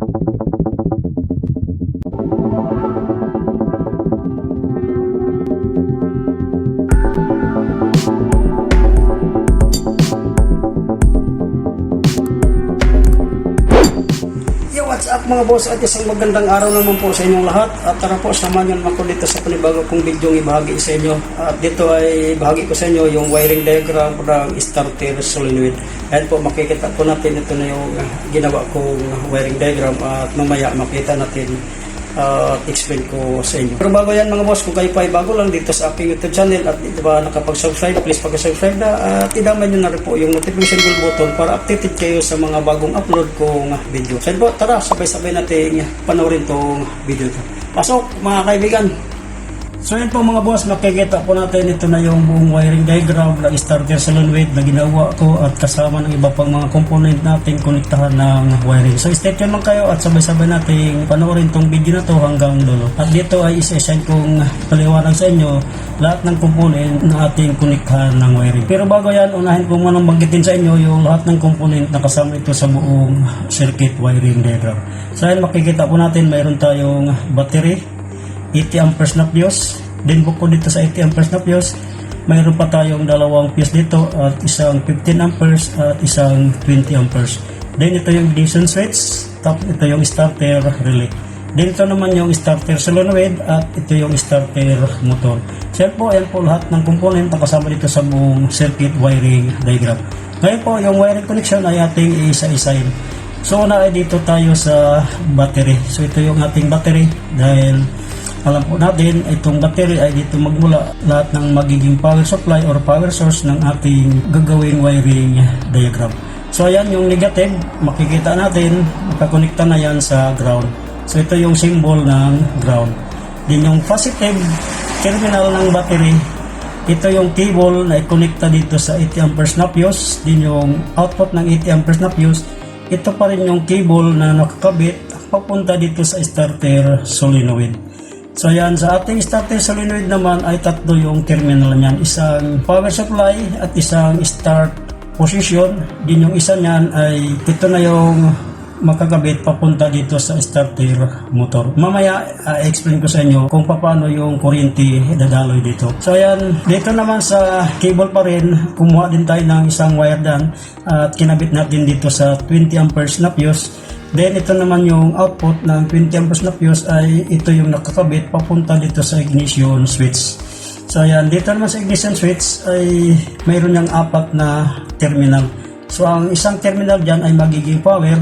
Thank you. Mga boss at isang magandang araw naman po sa inyong lahat. At tara po samahan niyo naman sa panibago kong video ibahagi sa inyo. At dito ay bahagi ko sa inyo yung wiring diagram ng starter solenoid. Ayan po makikita po natin ito na yung ginawa kong wiring diagram. At mamaya makita natin at explain ko sa inyo. Pero bago yan mga boss, kung kayo pa ay bago lang dito sa aking YouTube channel at di ba nakapag-subscribe, please pag-subscribe na at idamay nyo na rin po yung notification bell button para updated kayo sa mga bagong upload kong video. So po, tara, sabay-sabay natin panoorin tong video ito. Pasok mga kaibigan! So yun po mga boss, makikita po natin ito na yung buong wiring diagram ng starter solenoid na ginawa ko at kasama ng iba pang mga component natin konektahan ng wiring. So stay tuned lang kayo at sabay-sabay natin panoorin tong video na to hanggang dulo. At dito ay isa-assign kong paliwanag sa inyo lahat ng component na ating konektahan ng wiring. Pero bago yan, unahin ko muna banggitin sa inyo yung lahat ng component na kasama ito sa buong circuit wiring diagram. So yan makikita po natin mayroon tayong battery, 80 amperes na fuse. Then bukod dito sa 80 amperes na fuse, mayroon pa tayong dalawang fuse dito at isang 15 amperes at isang 20 amperes. Then ito yung ignition switch, tapos ito yung starter relay. Then ito naman yung starter solenoid at ito yung starter motor. So po, yan po lahat ng component na kasama dito sa buong circuit wiring diagram. Ngayon po, yung wiring connection ay ating isa-isahin. So una ay dito tayo sa battery. So ito yung ating battery dahil alam po natin itong battery ay dito magmula lahat ng magiging power supply or power source ng ating gagawing wiring diagram. So ayan yung negative, makikita natin, makakonekta na yan sa ground. So ito yung symbol ng ground. Din yung positive terminal ng battery, ito yung cable na ikonekta dito sa 80 amperes na fuse. Din yung output ng 80 amperes na fuse, ito pa rin yung cable na nakakabit papunta dito sa starter solenoid. So yan, sa ating starter solenoid naman ay tatlo yung terminal niyan. Isang power supply at isang start position. Din yung isa niyan ay ito na yung makakabit papunta dito sa starter motor. Mamaya i-explain ko sa inyo kung paano yung kuryente dadaloy dito. So ayan, dito naman sa cable pa rin, kumuha din tayo ng isang wire dan at kinabit natin dito sa 20 amperes na fuse. Then ito naman yung output ng 20 amperes na fuse ay ito yung nakakabit papunta dito sa ignition switch. So ayan, dito naman sa ignition switch ay mayroon niyang apat na terminal. So ang isang terminal dyan ay magiging power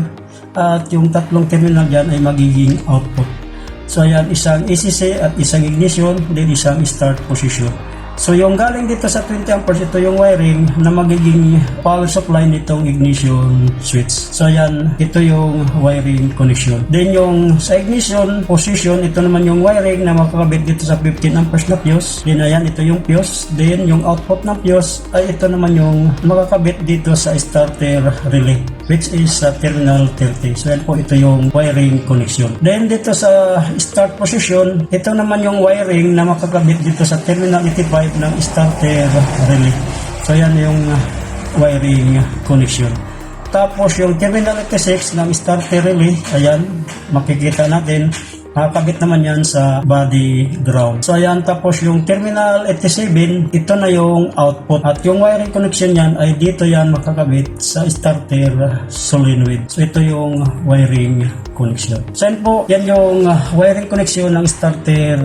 at yung tatlong terminal dyan ay magiging output. So ayan, isang ECC at isang ignition, then isang start position. So yung galing dito sa 20 amperes, ito yung wiring na magiging power supply nitong ignition switch. So ayan, ito yung wiring connection. Then yung sa ignition position, ito naman yung wiring na makakabit dito sa 15 amperes na fuse. Then ayan, ito yung fuse. Then yung output ng fuse ay ito naman yung makakabit dito sa starter relay which is sa terminal 30. So yan po ito yung wiring connection. Then dito sa start position, ito naman yung wiring na makakabit dito sa terminal 85 ng starter relay. So yan yung uh, wiring connection. Tapos yung terminal 86 ng starter relay, ayan, makikita natin, nakakabit naman yan sa body ground. So ayan, tapos yung terminal 87, ito na yung output. At yung wiring connection yan ay dito yan makakabit sa starter solenoid. So ito yung wiring connection. So yan po, yan yung uh, wiring connection ng starter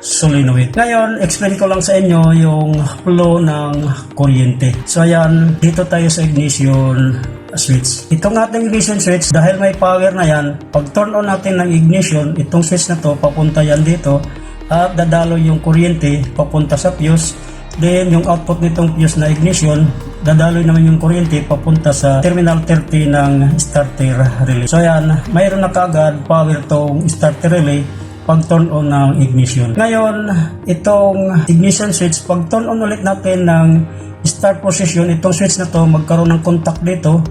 solenoid. Ngayon, explain ko lang sa inyo yung flow ng kuryente. So ayan, dito tayo sa ignition switch. Itong ating ignition switch, dahil may power na yan, pag turn on natin ng ignition, itong switch na to, papunta yan dito, at dadalo yung kuryente papunta sa fuse. Then, yung output nitong fuse na ignition, dadaloy naman yung kuryente papunta sa terminal 30 ng starter relay. So yan, mayroon na kagad power tong starter relay pag turn on ng ignition. Ngayon, itong ignition switch, pag turn on ulit natin ng start position, itong switch na to magkaroon ng contact dito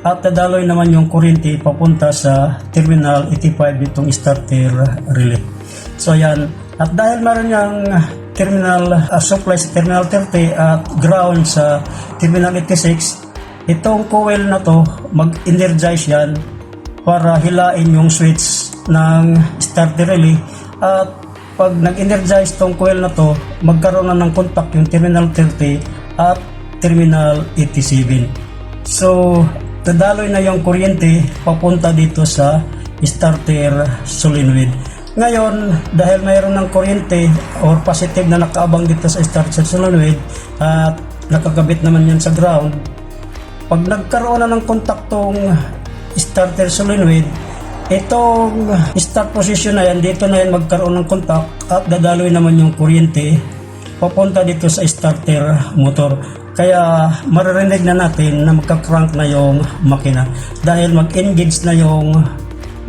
at dadaloy naman yung kuryente papunta sa terminal 85 itong starter relay. So yan, at dahil meron yung terminal uh, supply sa terminal 30 at ground sa terminal 86, itong coil na to mag-energize yan para hilain yung switch ng starter relay at pag nag-energize tong coil na to, magkaroon na ng contact yung terminal 30 at terminal 87. So, dadaloy na yung kuryente papunta dito sa starter solenoid. Ngayon, dahil mayroon ng kuryente or positive na nakaabang dito sa starter solenoid at nakakabit naman yan sa ground, pag nagkaroon na ng kontaktong starter solenoid, itong start position na yan, dito na yan magkaroon ng contact at dadaloy naman yung kuryente papunta dito sa starter motor. Kaya maririnig na natin na magka-crank na yung makina dahil mag-engage na yung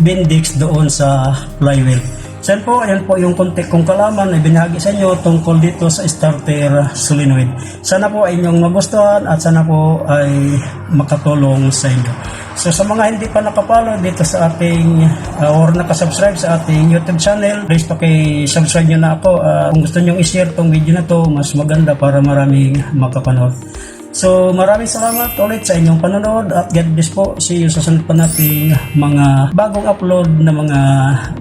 bendix doon sa flywheel. So po, ayan po yung konti kong kalaman na binahagi sa inyo tungkol dito sa starter solenoid. Sana po ay inyong magustuhan at sana po ay makatulong sa inyo. So sa mga hindi pa nakapalo dito sa ating uh, or nakasubscribe sa ating YouTube channel, please paki-subscribe nyo na ako. Uh, kung gusto nyo i-share tong video na to, mas maganda para maraming makapanood. So maraming salamat ulit sa inyong panonood at God bless po. See you sa sunod pa nating mga bagong upload na mga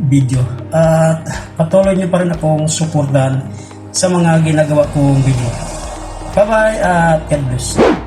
video. At patuloy nyo pa rin akong suportahan sa mga ginagawa kong video. Bye bye at God bless.